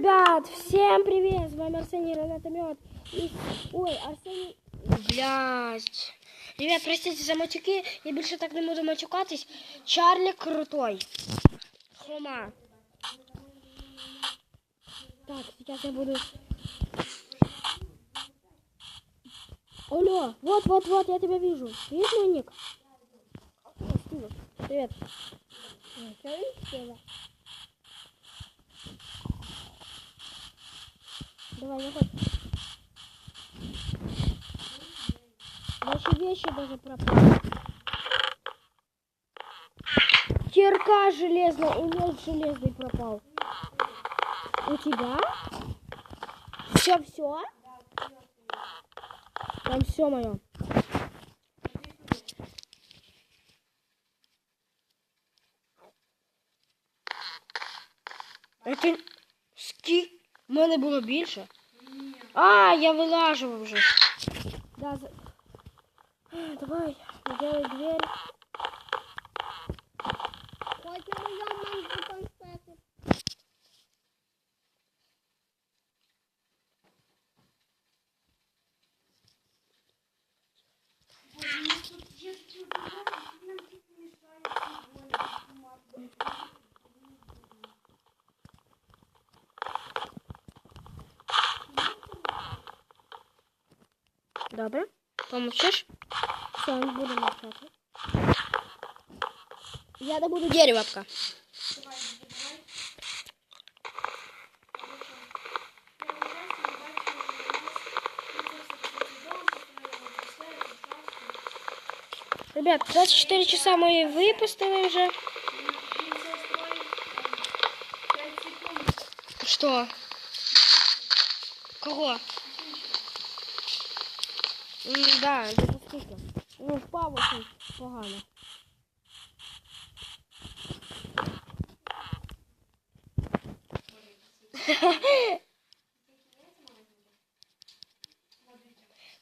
Ребят, всем привет! С вами Арсений Ранатомет. И... Ой, Арсений... Блядь. Ребят, простите за матюки. Я більше так не буду матюкатись. Чарлі крутой. Хрома. Так, сейчас я буду... Алло, вот, вот, вот, я тебя вижу. Видишь мой ник? Спасибо. Привет. Давай, выходь. Ваши вещи даже пропали. Кирка железная и меч железный пропал. У тебя? Все, все? Там все мое. Это скільки? У мене було більше. А, я вилажував вже. Да, за... Ай, Давай, делай дверь. Хоч на моєму Добре. Помовчиш? Все, не буду мовчати. Я добуду дерево пока. Ребят, 24 часа мы выпустили уже. Что? Кого? Да, скільки. Ну, впав очень погано.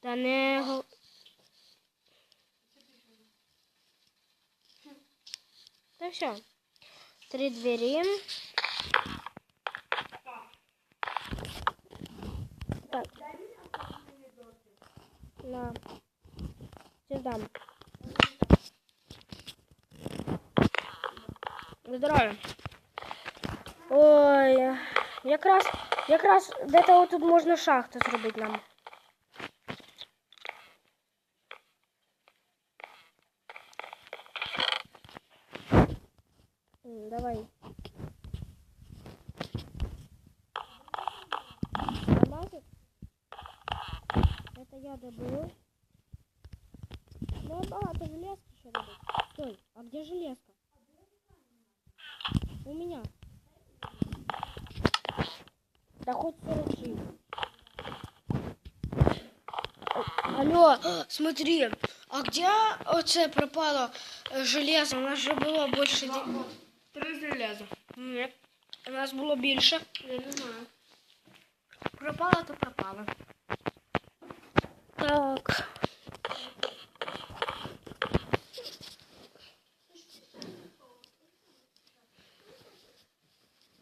Та не Та все. Три двері. Так. На. Сейчас дам. Здоров'я. Ой, якраз, якраз де-то отут можна шахту зробити нам. М, Давай. Алмазик? Это я добыл. Ну, багато железки ще робить. Стой, а где железка? У меня. Да хоть 46. Алло, смотри, а где оце пропало э, железо? У нас же было больше... Три железа. Нет, у нас було більше. Я не знаю. Пропало, то пропало. Так.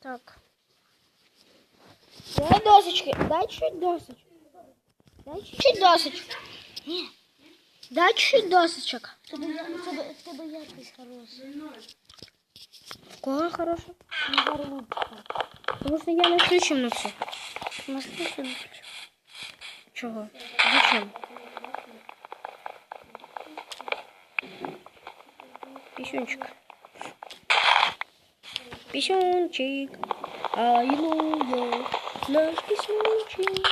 Так. Дай досочки. Дай чуть досочек. Дай чуть досочек. Не. Дай чуть досочек. Хороший. В кого хороший? Не зарубка. Потому что я не включим на все. Москву сюди. Чего? Зачем? Писюнчик. Писюнчик. Аллилуйя. Наш писюнчик.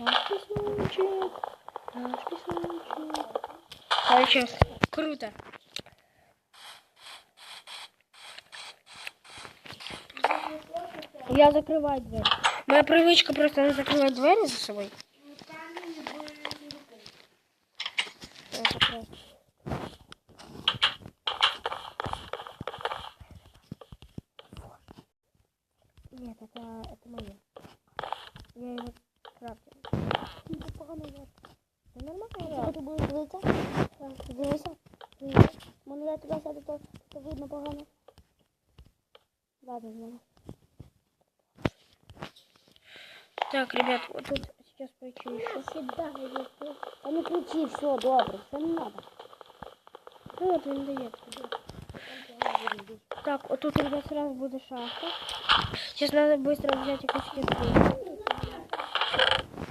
Наш писюнчик. Наш писюнчик. Короче, круто. Я закрываю дверь. Моя привычка просто закрывать двери за собой. Я закрою. Нет, это, это мое. Я его крафтил. Ти погано я. Да нормально, Якщо да. ти будеш дивитися, дивися, дивися. Мене я туди сяду, то, то видно погано. Ладно, знаю. Так, ребят, вот тут сейчас пройти еще. Сюда. А не кричи, все, добре, все не надо. Ну вот він дає. Так, вот тут, ребят, сразу буде шахта. Сейчас надо быстро взять кирпич.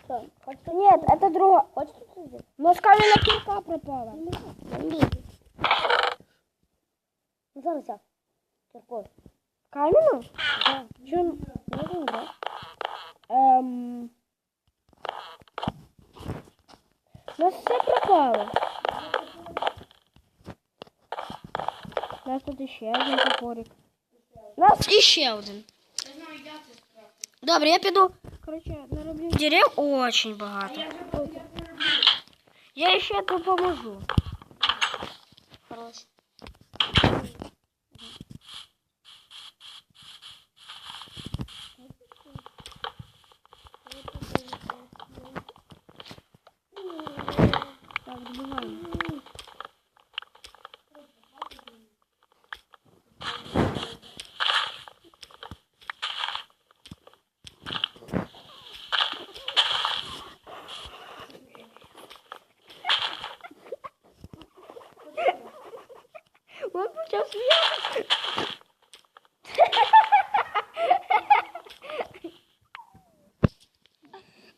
Что? Нет, это другое. Хочешь тут здесь? У нас каменная кирка пропала. Ну, зараз я. Киркой. Каменную? Да. Чё? Не знаю, да? Эм... У нас все пропало. Тут ще один топорик. У нас іще один. Добре, я піду. Короче, нароблю дерев очень багато. Я. Я ще допоможу.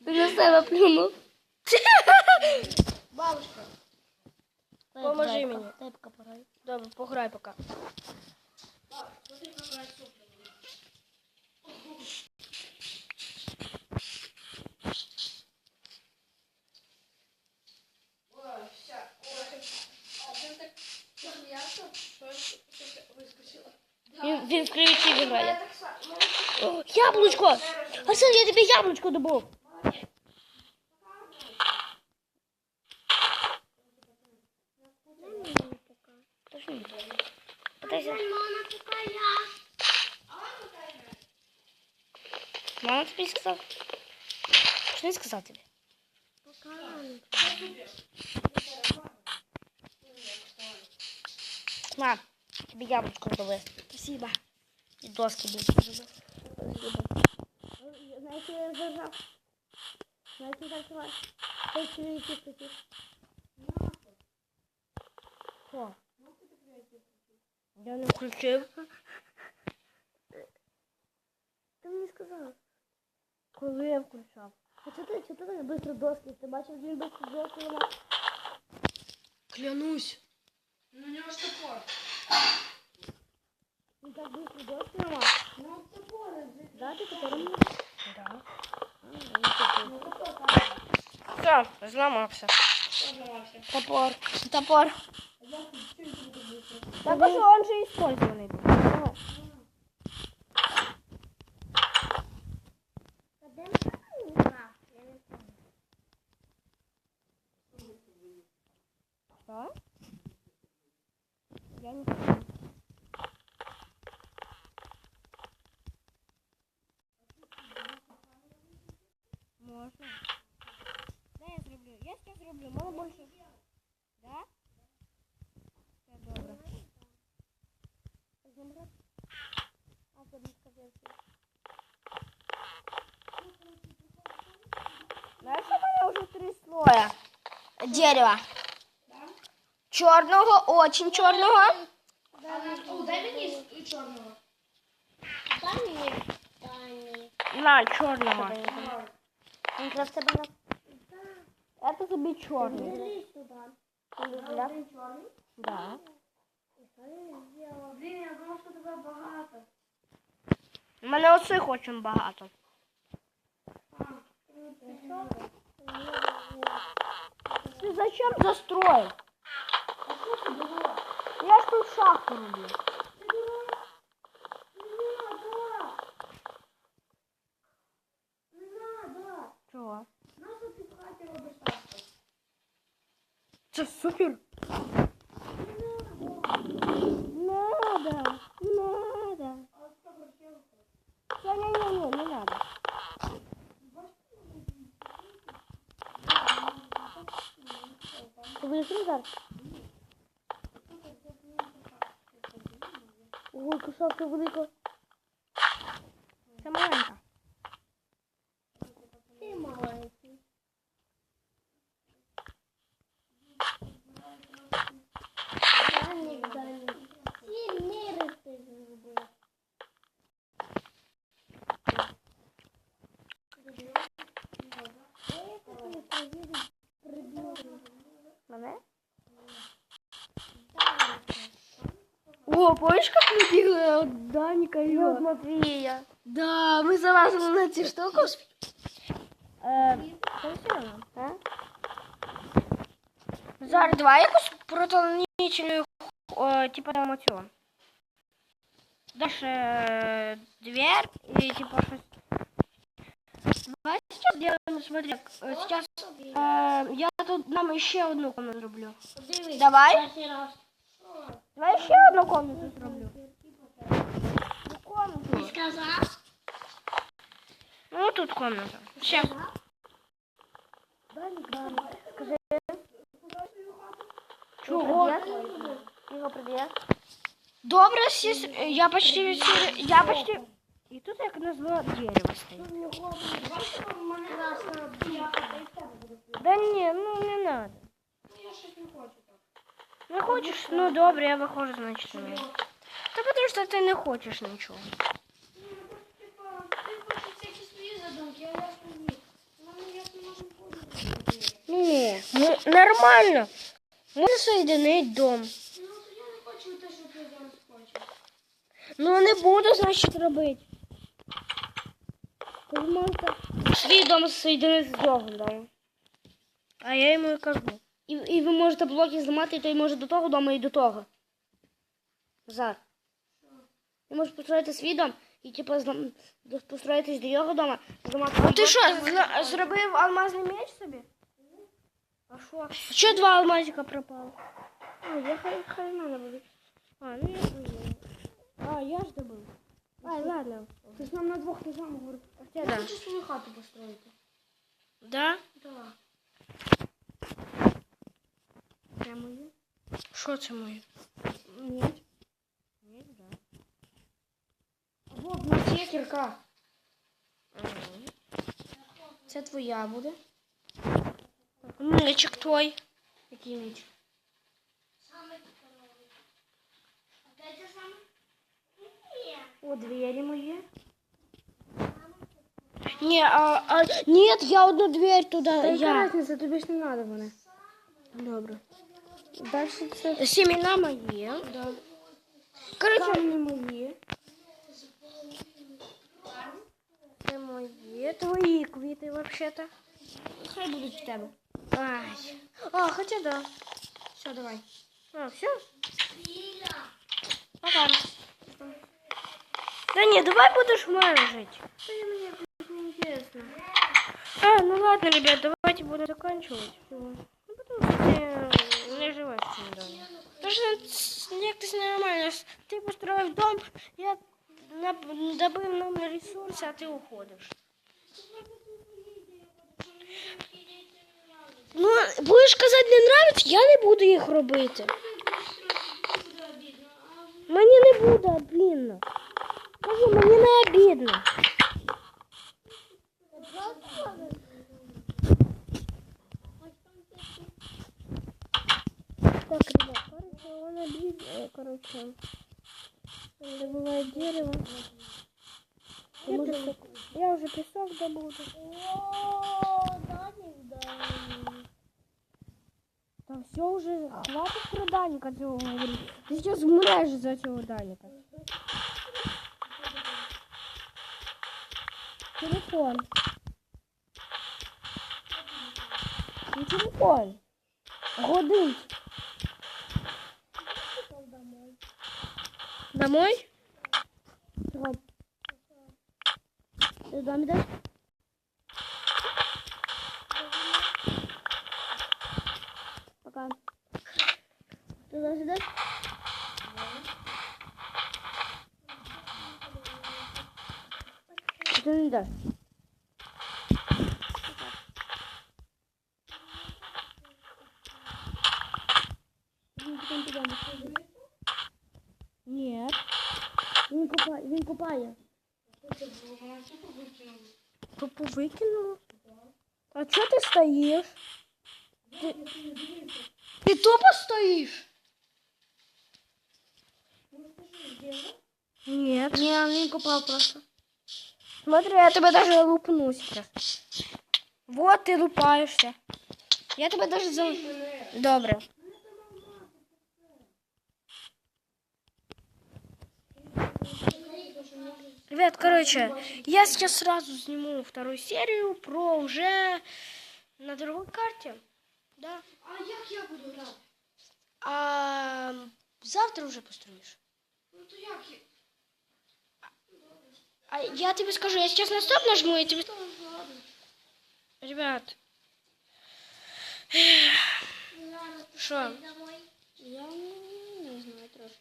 Ты на себе плюнув. Бабушка. Поможи мені. Дай пока порай. Добре, пограй пока. Ой, вся. Ой. А ти так сміявся, що щось вискочило. Він, він в кривичі Я грає. так само. О, яблучко! Арсен, я тобі яблучко добув. Пытайся. Мама тобі сказав. Що він сказав тобі? На, тобі яблучко добув. Спасибо. І доски більше. Знаете, я зажал. Знаете, как вас? Ой, чуете, кстати. Що? Я не включив. Ты мне сказал. Коли я включав? А что ты, что ты так быстро доски? Ты бачив, він быстро доски ламав? Клянусь. Ну, у нього ж топор. Він так быстро доски ламав? Ну, топор. Да, ти тепер не Да. Ну, Все, зламався. Зламався. Топор. Топор. Так а що он же использованный был. Можно. Да, я зроблю. Я сейчас зроблю. Мало больше. Да? Все добре. А, це не сказав. Знаешь, у меня уже три слоя дерева. Черного, очень черного. О, дай мені з чорного. Дай мені. Дай мені. На, черного. Він якраз тебе на... Это тебе черный. Залізь сюди. Да. Да. Блін, я думав, що тебе багато. У мене оцих очень багато. ты зачем застроил? Я ж тут шахту роблю. Чого? Це супер. Надо, надо. Не-не-не, не надо. yapabilirsiniz artık. Oho kuşak kabuğunu koy. Помнишь, как мы бегали от Даника и от Матвія. Да, мы залазили на цю штуку. Красиво, а? Зараз давай якусь протонічну, о, типа там оцю. Дальше э, дверь и типа щось. Давай сейчас сделаем, смотри, э, сейчас э, я тут нам еще одну комнату. Дивись. Давай. Перший раз. Давай ще одну комнату зроблю. Ну, комнату. Сказав? Ну, тут комната. Сейчас. Данік, Данік. Скажи. Чого? Його привіт. Добре, всі, с- я почти, всі- я почти... І тут як назло дерево стоїть. Да ні, ну не надо. Я щось не хочу так. Не хочеш? Ну добре, я виходжу, значить. не. Та потому що ти не хочеш нічого. Ну, ну. Ну. Ні, ну, нормально. Можна соєдинити дом. Ну, то я не хочу те, що ти зараз хочеш. Ну не буду, значить, робити. Свій дом соєдинити з домом. А я йому і кажу. І, і ви можете блоки зламати, і той може до того дому і до того. Зар. Ти можеш построїти свій дом і типу злам... до- построїтись до його дома, зламати. А ти що, зробив алмазний меч собі? А що? Що два алмазика пропало? А, я хай, хай надо буде. А, ну я забыл. А, я ж добыл. Ай, ладно. Ти ж нам на двох не сам говорив. Я Да. хочу свою хату построїти. Да? Так. Це моє. Що це моє? Ні. Ні, да. Або в нас є кірка. Це твоя буде. Мечик твой. Який міч? О, двері мої. Не, а, а, нет, я одну дверь туда. Та яка я. різниця, тобі ж не треба вони. Добре. Далі це Семена мої. да. Короче, камні мої. це мої. Твої квіти, вообще-то. Хай будуть в тебе. Ай. А, хотя да. Все, давай. А, все? Пока. Да не, давай будешь в мене жить. Та я мені якось не інтересно. А, ну ладно, ребят, давайте буду заканчивать. Ну, потому недавно. Тоже некто нормально. Ты построил дом, я добыл нам ресурсы, а ти уходиш. Ну, будеш казати, не нравиться, я не буду їх робити. Мені не буде обідно. Кажу, мені не обідно. Так, ребят, короче, он обид, э, короче, добывает дерево. Я, песок- я уже песок добуду. О, Данік, Данік. Там все уже, хватит про Даника цього говорить. Ти сейчас вмреш за цього Даника. Телефон. Не телефон. Годить. Домой? Роб. Ты в доме дашь? Пока. Ты дашь, дашь? Ты не дашь. Тупо викинула. А чого ти стоїш? Ти, ти тупо стоїш? Нет. Не, он не купал просто. Смотри, я тебе даже лупну сейчас. Вот ты лупаешься. Я тебе даже за... Добре. Ребят, короче, я сейчас сразу сниму вторую серию про уже на другой карте. Да. А як я буду грати? А завтра уже построишь. Ну то як я? А я тебе скажу, я сейчас на стоп нажму, я тебе... Ребят. Что? Я не знаю трошки.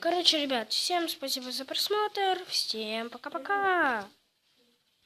Короче, ребят, всем спасибо за просмотр. Всем пока-пока.